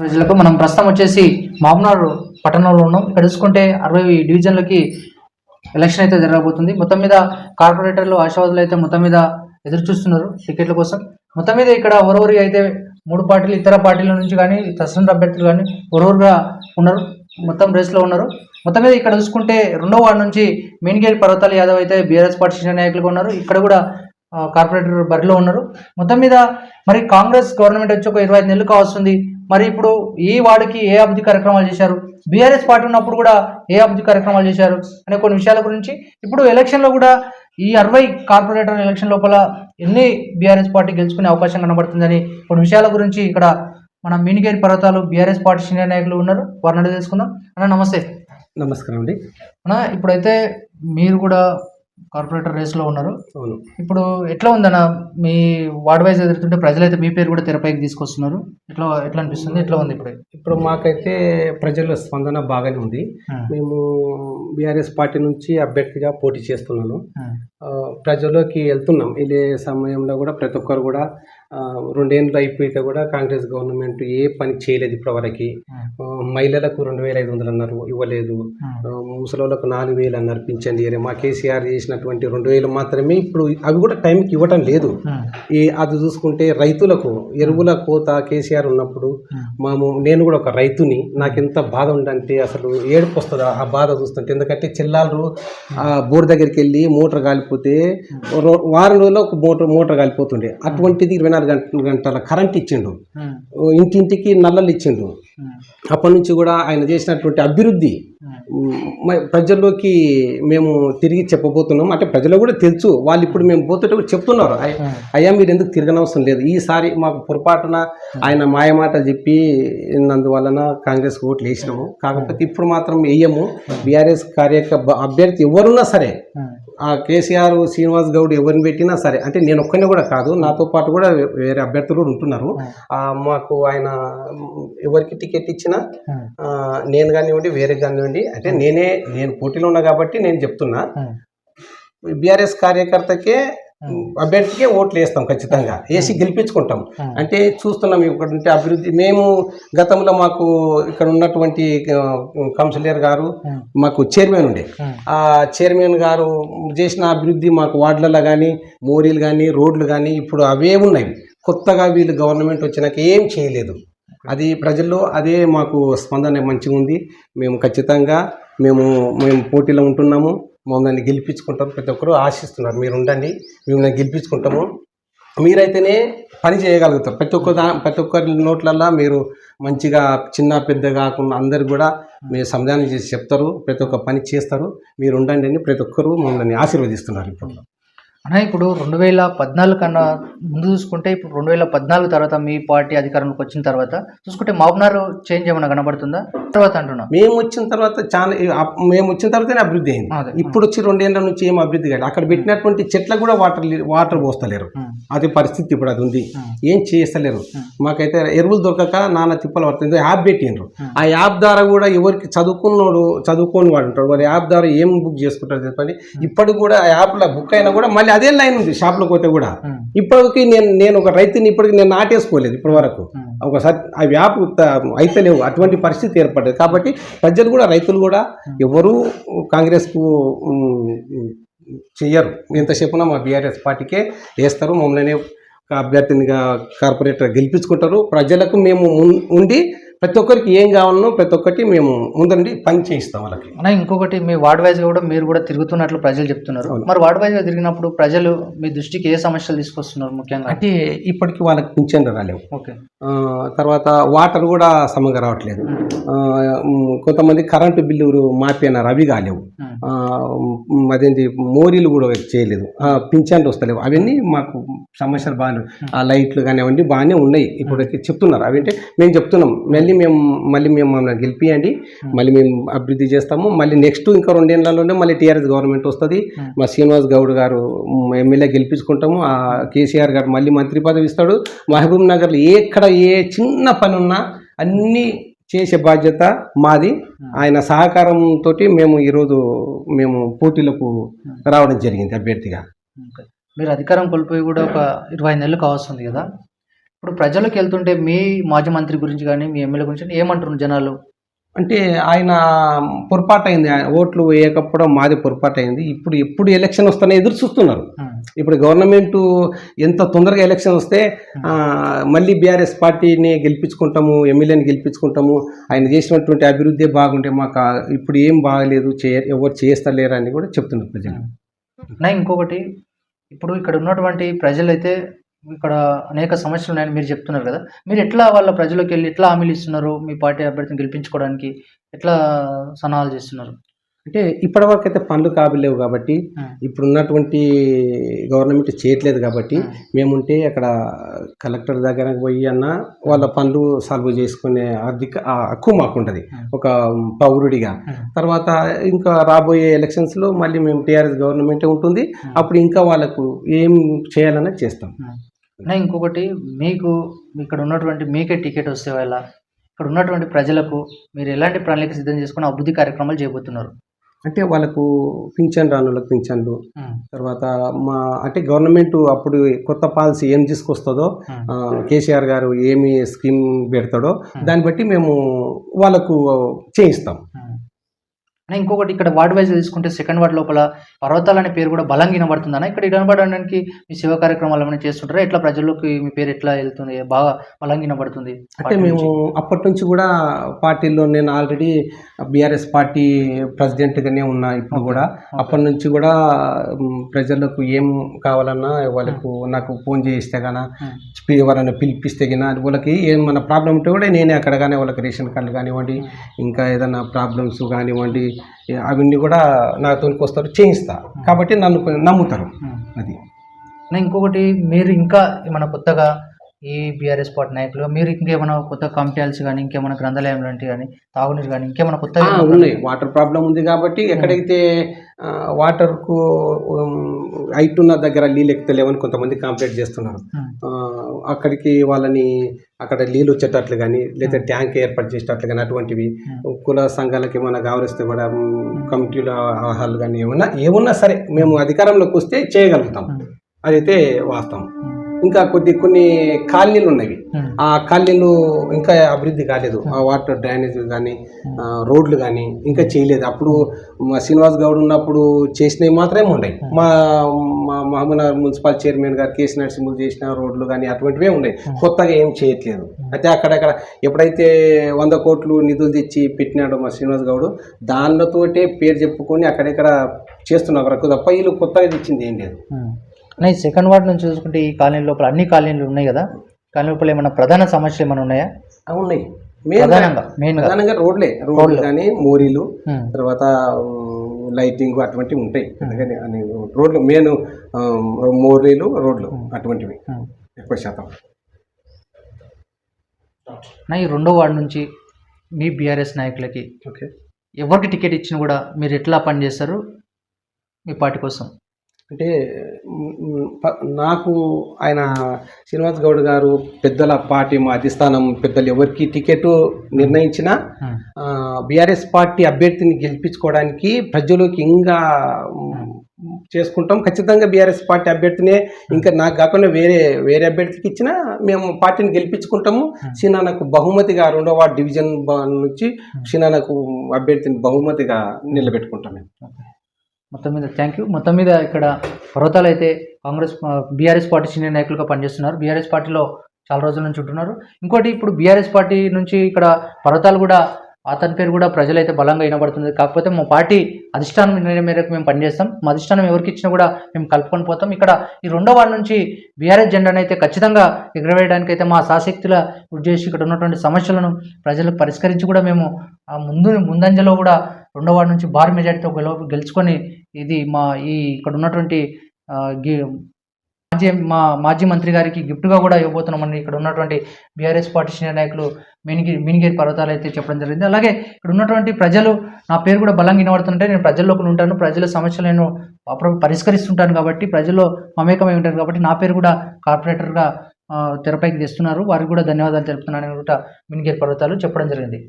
ప్రజలకు మనం ప్రస్తుతం వచ్చేసి మామనార్ పట్టణంలో ఉన్నాం. ఇక్కడ చూసుకుంటే అరవై డివిజన్లకి ఎలక్షన్ అయితే జరగబోతుంది. మొత్తం మీద కార్పొరేటర్లు ఆశావాదులు అయితే మొత్తం మీద ఎదురు చూస్తున్నారు టికెట్ల కోసం. మొత్తం మీద ఇక్కడ ఒరవరి అయితే మూడు పార్టీలు ఇతర పార్టీల నుంచి కానీ స్వతంత్ర అభ్యర్థులు కానీ ఒరవరుగా ఉన్నారు. మొత్తం రేస్లో ఉన్నారు. మొత్తం మీద ఇక్కడ చూసుకుంటే రెండో వార్డు నుంచి మేనిగేరి పర్వతాల యాదవ్ అయితే బీఆర్ఎస్ పార్టీ సీనియర్ నాయకులుగా ఉన్నారు. ఇక్కడ కూడా కార్పొరేటర్ బరిలో ఉన్నారు. మొత్తం మీద మరి కాంగ్రెస్ గవర్నమెంట్ వచ్చి ఒక ఇరవై ఐదు నెలలు కావస్తుంది మరి ఇప్పుడు ఈ వార్డుకి ఏ అభివృద్ధి కార్యక్రమాలు చేశారు? బీఆర్ఎస్ పార్టీ ఉన్నప్పుడు కూడా ఏ అభివృద్ధి కార్యక్రమాలు చేశారు? అనే కొన్ని విషయాల గురించి ఇప్పుడు ఎలక్షన్లో కూడా ఈ అరవై కార్పొరేటర్ ఎలక్షన్ లోపల ఎన్ని బీఆర్ఎస్ పార్టీ గెలుచుకునే అవకాశం కనబడుతుందని కొన్ని విషయాల గురించి ఇక్కడ మన మినిగేరి పర్వతాలు బీఆర్ఎస్ పార్టీ సీనియర్ నాయకులు ఉన్నారు. వారిని అడిగి తెలుసుకుందాం. అన్న నమస్తే. నమస్కారం అండి. అన్న ఇప్పుడైతే మీరు కూడా కార్పొరేటర్ రేస్లో ఉన్నారు. అవును. ఇప్పుడు ఎట్లా ఉందన్న? మీ వార్డ్ వైజ్ ఎదురుతుంటే ప్రజలైతే మీ పేరు కూడా తెరపైకి తీసుకొస్తున్నారు. ఎట్లా ఎట్లా అనిపిస్తుంది? ఎట్లా ఉంది ఇప్పుడు? ఇప్పుడు మాకైతే ప్రజల స్పందన బాగానే ఉంది. మేము బీఆర్ఎస్ పార్టీ నుంచి అభ్యర్థిగా పోటీ చేస్తున్నాను. ప్రజల్లోకి వెళ్తున్నాం. ఇదే సమయంలో కూడా ప్రతి ఒక్కరు కూడా రెండేళ్ళు అయిపోయితే కూడా కాంగ్రెస్ గవర్నమెంట్ ఏ పని చేయలేదు ఇప్పటివరకు. మహిళలకు రెండు వేల ఐదు వందలు అన్నారు ఇవ్వలేదు. ముసలోళ్ళకు నాలుగు వేలు అన్నారు పింఛన్ ఇయర్ మా కేసీఆర్ చేసినటువంటి రెండు వేలు మాత్రమే ఇప్పుడు అవి కూడా టైంకి ఇవ్వటం లేదు. ఈ అది చూసుకుంటే రైతులకు ఎరువుల కోత కేసీఆర్ ఉన్నప్పుడు మాము. నేను కూడా ఒక రైతుని నాకు ఎంత బాధ ఉందంటే అసలు ఏడుపు వస్తుంది ఆ బాధ చూస్తుంటే. ఎందుకంటే చిల్లాలు బోర్ దగ్గరికి వెళ్ళి మోటార్ కాలిపోతే వారం రోజుల్లో ఒక మోటార్ మోటార్ కాలిపోతుండే. అటువంటిది ఇరవై నాలుగు గంటల గంటల కరెంట్ ఇచ్చిండు. ఇంటింటికి నల్లలు ఇచ్చిండు. అప్పటి నుంచి కూడా ఆయన చేసినటువంటి అభివృద్ధి ప్రజల్లోకి మేము తిరిగి చెప్పబోతున్నాం. అంటే ప్రజలు కూడా తెలుసు. వాళ్ళు ఇప్పుడు మేము పోతుంటే కూడా చెప్తున్నారు. అయ్- అయ్యా మీరు ఎందుకు తిరగనవసరం లేదు? ఈసారి మాకు పొరపాటున ఆయన మాయమాట చెప్పి నందువలన కాంగ్రెస్ ఓట్లు వేసినాము. కాకపోతే ఇప్పుడు మాత్రం వేయము. బీఆర్ఎస్ కార్యక అభ్యర్థి ఎవరున్నా సరే ఆ కేసీఆర్ శ్రీనివాస్ గౌడ్ ఎవరిని పెట్టినా సరే అంటే నేను ఒక్కనే కూడా కాదు నాతో పాటు కూడా వేరే అభ్యర్థులు కూడా ఉంటున్నారు. మాకు ఆయన ఎవరికి టికెట్ ఇచ్చినా నేను కానివ్వండి వేరే కానివ్వండి అంటే నేనే నేను పోటీలో ఉన్నా కాబట్టి నేను చెప్తున్నా. బీఆర్ఎస్ కార్యకర్తకే అభ్యర్థికే ఓట్లు వేస్తాం ఖచ్చితంగా. వేసి గెలిపించుకుంటాం. అంటే చూస్తున్నాం ఇక్కడ ఉంటే అభివృద్ధి. మేము గతంలో మాకు ఇక్కడ ఉన్నటువంటి కౌన్సిలర్ గారు మాకు చైర్మన్ ఉండే. ఆ. చైర్మన్ గారు చేసిన అభివృద్ధి మాకు వార్డులలో కానీ మోరీలు కానీ రోడ్లు కానీ ఇప్పుడు అవే ఉన్నాయి. కొత్తగా వీళ్ళు గవర్నమెంట్ వచ్చినాక ఏం చేయలేదు. అది ప్రజల్లో అదే మాకు స్పందన మంచిగా ఉంది మేము ఖచ్చితంగా మేము మేము పోటీలో ఉంటున్నాము. మమ్మల్ని గెలిపించుకుంటాం. ప్రతి ఒక్కరు ఆశిస్తున్నారు. మీరు ఉండండి. మిమ్మల్ని గెలిపించుకుంటాము. మీరైతేనే పని చేయగలుగుతారు. ప్రతి ఒక్క దా ప్రతి ఒక్కరి నోట్లల్లో మీరు మంచిగా చిన్న పెద్ద కాకుండా అందరు కూడా మీరు సంధానం చేసి చెప్తారు. ప్రతి ఒక్క పని చేస్తారు. మీరు ఉండండి అని ప్రతి ఒక్కరు మమ్మల్ని ఆశీర్వదిస్తున్నారు ఇప్పుడు. అన్న ఇప్పుడు రెండు వేల పద్నాలుగు కన్నా ముందు చూసుకుంటే ఇప్పుడు రెండు వేల పద్నాలుగు తర్వాత మీ పార్టీ అధికారంలోకి వచ్చిన తర్వాత చూసుకుంటే మాబ్నార్ చేంజ్ ఏమైనా కనబడుతుందా? తర్వాత అంటున్నా. మేము వచ్చిన తర్వాత చాలా మేము వచ్చిన తర్వాతనే అభివృద్ధి అయింది. ఇప్పుడు వచ్చి రెండేళ్ళ నుంచి ఏం అభివృద్ధి కాదు అక్కడ పెట్టినటువంటి చెట్లకు కూడా వాటర్ వాటర్ పోస్తలేరు. అది పరిస్థితి ఇప్పుడు అది ఉంది. ఏం చేస్తలేరు. మాకైతే ఎరువులు దొరకక నాన్న తిప్పలు పడుతుంది. యాప్ పెట్టిండ్రు. ఆ యాప్ ద్వారా కూడా ఎవరికి చదువుకున్నోడు చదువుకోని వాడు ఉంటాడు. వాడు యాప్ ద్వారా ఏం బుక్ చేసుకుంటారు చెప్పండి ఇప్పటికి కూడా ఆ యాప్లో బుక్ అయినా కూడా మళ్ళీ అదే లైన్ ఉంది షాప్లోకి పోతే కూడా. ఇప్పటికి నేను నేను ఒక రైతుని ఇప్పటికి నేను నాటేసుకోలేదు ఇప్పటి వరకు. ఒకసారి ఆ వ్యాప్ అయితే లేవు. అటువంటి పరిస్థితి ఏర్పడ్డది. కాబట్టి ప్రజలు కూడా రైతులు కూడా ఎవరు కాంగ్రెస్కు చెయ్యరు. ఎంతసేపున మా బీఆర్ఎస్ పార్టీకే వేస్తారు. మమ్మల్ని అభ్యర్థినిగా కార్పొరేటర్ గెలిపించుకుంటారు. ప్రజలకు మేము ఉండి ప్రతి ఒక్కరికి ఏం కావాలనో ప్రతి ఒక్కటి మేము ముందుండి పని చేయిస్తాం వాళ్ళకి. అన్న ఇంకొకటి మీ వార్డ్ వైజ్ కూడా మీరు కూడా తిరుగుతున్నట్లు ప్రజలు చెప్తున్నారు. మరి వార్డ్ వైజ్ తిరిగినప్పుడు ప్రజలు మీ దృష్టికి ఏ సమస్యలు తీసుకొస్తున్నారు ముఖ్యంగా? అంటే ఇప్పటికి వాళ్ళకి పింఛన్లు రాలేవు. ఓకే. తర్వాత వాటర్ కూడా సమంగా రావట్లేదు. కొంతమంది కరెంటు బిల్లు మాపేనారు అవి కాలేవు. అదేంటి మోరీలు కూడా చేయలేదు. పింఛన్లు వస్తలేవు. అవన్నీ మాకు సమస్యలు బాగానే ఆ లైట్లు కానివ్వండి బాగానే ఉన్నాయి. ఇప్పుడు చెప్తున్నారు. అవంటే మేము చెప్తున్నాం. మళ్ళీ మేము మళ్ళీ మేము మమ్మల్ని గెలిపియండి. మళ్ళీ మేము అభివృద్ధి చేస్తాము. మళ్ళీ నెక్స్ట్ ఇంకా రెండేళ్ళలోనే మళ్ళీ టీఆర్ఎస్ గవర్నమెంట్ వస్తుంది. మా శ్రీనివాస్ గౌడ్ గారు ఎమ్మెల్యే గెలిపించుకుంటాము. ఆ కేసీఆర్ గారు మళ్ళీ మంత్రి పదవి ఇస్తాడు. మహబూబ్ నగర్లో ఎక్కడ ఏ చిన్న పని ఉన్నా అన్నీ చేసే బాధ్యత మాది. ఆయన సహకారంతో మేము ఈరోజు మేము పోటీలకు రావడం జరిగింది అభ్యర్థిగా. మీరు అధికారం కోల్పోయి కూడా ఒక ఇరవై నెలలు కావస్తుంది కదా? ఇప్పుడు ప్రజలకు వెళ్తుంటే మీ మాజీ మంత్రి గురించి కానీ మీ ఎమ్మెల్యే గురించి ఏమంటున్నారు జనాలు? అంటే ఆయన పొరపాటు అయింది ఆయన ఓట్లు వేయకపోవడం మాది పొరపాటు అయింది ఇప్పుడు ఎప్పుడు ఎలక్షన్ వస్తానే ఎదురు చూస్తున్నారు. ఇప్పుడు గవర్నమెంట్ ఎంత తొందరగా ఎలక్షన్ వస్తే మళ్ళీ బీఆర్ఎస్ పార్టీని గెలిపించుకుంటాము ఎమ్మెల్యేని గెలిపించుకుంటాము. ఆయన చేసినటువంటి అభివృద్ధి బాగుంటే మాకు ఇప్పుడు ఏం బాగలేదు చేయ ఎవరు చేస్తలేరు అని కూడా చెప్తున్నారు ప్రజలు. నా ఇంకొకటి ఇప్పుడు ఇక్కడ ఉన్నటువంటి ప్రజలైతే ఇక్కడ అనేక సమస్యలు ఉన్నాయని మీరు చెప్తున్నారు కదా. మీరు ఎట్లా వాళ్ళ ప్రజలకు వెళ్ళి ఎట్లా హామీలు ఇస్తున్నారు? మీ పార్టీ అభ్యర్థిని గెలిపించుకోవడానికి ఎట్లా సన్నాహాలు చేస్తున్నారు? అంటే ఇప్పటివరకు అయితే పనులు కాబలేవు కాబట్టి ఇప్పుడు ఉన్నటువంటి గవర్నమెంట్ చేయట్లేదు కాబట్టి మేముంటే అక్కడ కలెక్టర్ దగ్గరకు పోయి అన్న వాళ్ళ పనులు సాల్వ్ చేసుకునే ఆర్థిక హక్కు మాకుంటుంది. ఒక పౌరుడిగా. తర్వాత ఇంకా రాబోయే ఎలక్షన్స్లో మళ్ళీ మేము టీఆర్ఎస్ గవర్నమెంటే ఉంటుంది. అప్పుడు ఇంకా వాళ్ళకు ఏం చేయాలన్నది చేస్తాం. నా ఇంకొకటి మీకు ఇక్కడ ఉన్నటువంటి మీకే టికెట్ వస్తే వాళ్ళ ఇక్కడ ఉన్నటువంటి ప్రజలకు మీరు ఎలాంటి ప్రణాళిక సిద్ధం చేసుకుని అభివృద్ధి కార్యక్రమాలు చేయబోతున్నారు? అంటే వాళ్ళకు పింఛన్ రానులకు పింఛన్లు తర్వాత మా అంటే గవర్నమెంట్ అప్పుడు కొత్త పాలసీ ఏం తీసుకొస్తుందో కేసీఆర్ గారు ఏమి స్కీమ్ పెడతాడో దాన్ని బట్టి మేము వాళ్ళకు చేయిస్తాం. నా ఇంకొకటి ఇక్కడ వార్డ్ వైజ్ తీసుకుంటే సెకండ్ వార్డ్ లోపల పర్వతాలు అనే పేరు కూడా బలంగా వినబడుతుందన్న ఇక్కడ వినబడడానికి మీ సేవా కార్యక్రమాలు ఏమైనా చేస్తుంటారా? ఎట్లా ప్రజల్లోకి మీ పేరు ఎట్లా వెళ్తుంది? బాగా బలంగా వినబడుతుంది అంటే మేము అప్పటి నుంచి కూడా పార్టీలో నేను ఆల్రెడీ బీఆర్ఎస్ పార్టీ ప్రెసిడెంట్గానే ఉన్నా ఇప్పుడు కూడా. అప్పటి నుంచి కూడా ప్రజలకు ఏం కావాలన్నా వాళ్ళకు నాకు ఫోన్ చేయిస్తే గానా. ఎవరైనా పిలిపిస్తే గానా వాళ్ళకి ఏం మన ప్రాబ్లం ఉంటే కూడా నేనే అక్కడ కానీ వాళ్ళకి రేషన్ కార్డు కానివ్వండి ఇంకా ఏదైనా ప్రాబ్లమ్స్ కానివ్వండి అవన్నీ కూడా నాతోనికి వస్తారు చేయిస్తా. కాబట్టి నన్ను నమ్ముతారు. అది. ఇంకొకటి మీరు ఇంకా ఏమైనా కొత్తగా ఈ బీఆర్ఎస్ పార్టీ నాయకులు మీరు ఇంకేమైనా కొత్త కమిటీల్స్ కానీ ఇంకేమైనా గ్రంథాలయం లాంటివి కానీ తాగునీరు కానీ ఇంకేమైనా కొత్తగా ఆ, ఉన్నాయి. వాటర్ ప్రాబ్లం ఉంది కాబట్టి ఎక్కడైతే వాటర్కు హైట్ ఉన్న దగ్గర నీళ్ళు ఎక్కుతలేవని కొంతమంది కంప్లైంట్ చేస్తున్నారు. అక్కడికి వాళ్ళని అక్కడ నీళ్ళు వచ్చేటట్లు కానీ లేదా ట్యాంక్ ఏర్పాటు చేసేటట్లు కానీ అటువంటివి కుల సంఘాలకు ఏమైనా గౌరవిస్తే కూడా కమిటీల ఆహారాలు కానీ ఏమన్నా ఏమున్నా సరే మేము అధికారంలోకి వస్తే చేయగలుగుతాం. అదైతే వాస్తవం. ఇంకా కొద్ది కొన్ని కాలనీలు ఉన్నవి. ఆ కాలనీలు ఇంకా అభివృద్ధి కాలేదు. ఆ వాటర్ డ్రైనేజ్ కానీ రోడ్లు కానీ ఇంకా చేయలేదు. అప్పుడు మా శ్రీనివాస్ గౌడ్ ఉన్నప్పుడు చేసినవి మాత్రమే ఉన్నాయి మా మా మహబూబ్నగర్ మున్సిపల్ చైర్మన్ గారు కేసీ నరసింహులు చేసిన రోడ్లు కానీ అటువంటివే ఉన్నాయి కొత్తగా ఏం చేయట్లేదు. అయితే అక్కడక్కడ ఎప్పుడైతే వంద కోట్లు నిధులు తెచ్చి పెట్టినాడో మా శ్రీనివాస్ గౌడ్ దానితోటే పేరు చెప్పుకొని అక్కడెక్కడ చేస్తున్నారు తప్ప వీళ్ళు కొత్తగా తెచ్చింది ఏం లేదు. నా ఈ సెకండ్ వార్డ్ నుంచి చూసుకుంటే ఈ కాలనీ లోపల అన్ని కాలనీలు ఉన్నాయి కదా? కాలనీ లోపల ఏమైనా ప్రధాన సమస్యలు ఏమైనా ఉన్నాయా? ఉన్నాయి. ప్రధానంగా రోడ్లే. రోడ్లు కానీ మోరీలు తర్వాత లైటింగ్ అటువంటివి ఉంటాయి. అందుకని రోడ్లు మెయిన్ మోరీలు రోడ్లు అటువంటివి. ఎక్కువ శాతం. నా ఈ రెండో వార్డు నుంచి మీ బీఆర్ఎస్ నాయకులకి ఓకే. ఎవరికి టికెట్ ఇచ్చినా కూడా మీరు ఎట్లా పనిచేస్తారు మీ పార్టీ కోసం. అంటే నాకు ఆయన శ్రీనివాస్ గౌడ్ గారు పెద్దల పార్టీ మా అధిష్టానం పెద్దలు ఎవరికి టికెట్ నిర్ణయించినా బీఆర్ఎస్ పార్టీ అభ్యర్థిని గెలిపించుకోవడానికి ప్రజలకు ఇంకా చేసుకుంటాం. ఖచ్చితంగా బీఆర్ఎస్ పార్టీ అభ్యర్థినే ఇంకా నాకు కాకుండా వేరే వేరే అభ్యర్థికి ఇచ్చినా మేము పార్టీని గెలిపించుకుంటాము. సీనానకు బహుమతిగా రెండో వార్డు డివిజన్ నుంచి సీనానకు అభ్యర్థిని బహుమతిగా నిలబెట్టుకుంటాం మేము. మొత్తం మీద థ్యాంక్ యూ మొత్తం మీద ఇక్కడ పర్వతాలు అయితే కాంగ్రెస్ బీఆర్ఎస్ పార్టీ సీనియర్ నాయకులుగా పనిచేస్తున్నారు. బీఆర్ఎస్ పార్టీలో చాలా రోజుల నుంచి ఉంటున్నారు. ఇంకోటి ఇప్పుడు బీఆర్ఎస్ పార్టీ నుంచి ఇక్కడ పర్వతాలు కూడా అతని పేరు కూడా ప్రజలైతే బలంగా వినబడుతుంది. కాకపోతే మా పార్టీ అధిష్టానం నిర్ణయం మేరకు మేము పనిచేస్తాం. మా అధిష్టానం ఎవరికి ఇచ్చినా కూడా మేము కలుపుకొని పోతాం. ఇక్కడ ఈ రెండో వార్డు నుంచి బీఆర్ఎస్ జెండాను అయితే ఖచ్చితంగా ఎగరవేయడానికి అయితే మా సాశక్తుల కృషి చేసి ఇక్కడ ఉన్నటువంటి సమస్యలను ప్రజలకు పరిష్కరించి కూడా మేము ఆ ముందు ముందంజలో కూడా రెండో వార్డు నుంచి భారీ మెజార్టీతో గెలవ గెలుచుకొని ఇది మా ఈ ఇక్కడ ఉన్నటువంటి గి- మాజీ మా మాజీ మంత్రి గారికి గిఫ్ట్గా కూడా ఇవ్వబోతున్నామని ఇక్కడ ఉన్నటువంటి బీఆర్ఎస్ పార్టీ సీనియర్ నాయకులు మినిగిరి మినిగిరి పర్వతాలు అయితే చెప్పడం జరిగింది. అలాగే ఇక్కడ ఉన్నటువంటి ప్రజలు నా పేరు కూడా బలంగా వినబడుతుంటే నేను ప్రజల్లోకి ఉంటాను ప్రజల సమస్యలు నేను పరిష్కరిస్తుంటాను కాబట్టి ప్రజల్లో మమేకమై ఉంటాను కాబట్టి నా పేరు కూడా కార్పొరేటర్గా తెరపైకి తెస్తున్నారు. వారికి కూడా ధన్యవాదాలు తెలుపుతున్నాను కూడా మినిగిరి పర్వతాలు చెప్పడం జరిగింది.